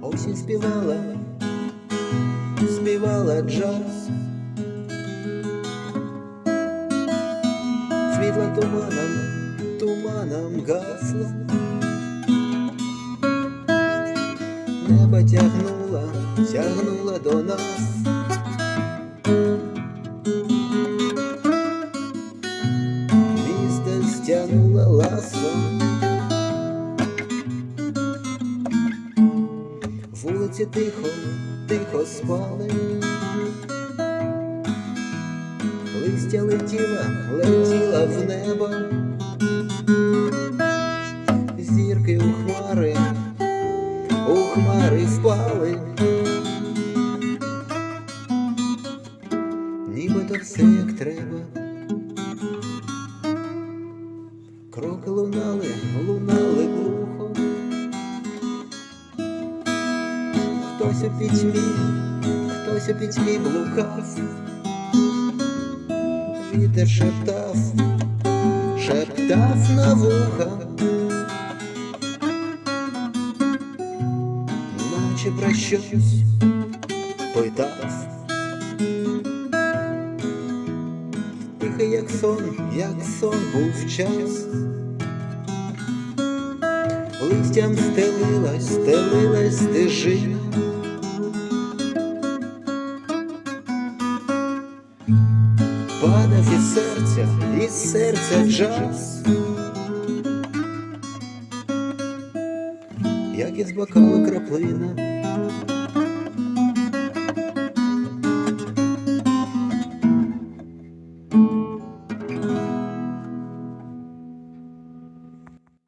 Осінь співала, співала джаз. Світло туманом, туманом гасло. Небо тягнуло, тягнуло до нас. Місто стягнуло ласо. Вулиці тихо, тихо спали. Листя летіла, летіла в небо. Зірки у хмари, у хмари впали. Нібито все як треба. Кроки лунали, лунали Хтось у пітьмі, хтось у пітьмі блукав. Вітер шептав, шептав на вуха, наче про щось питав. Тихий, як сон, як сон був час. Листям стелилась, стелилась стежина. Падав із серця, із серця джаз, як із бокалу краплина,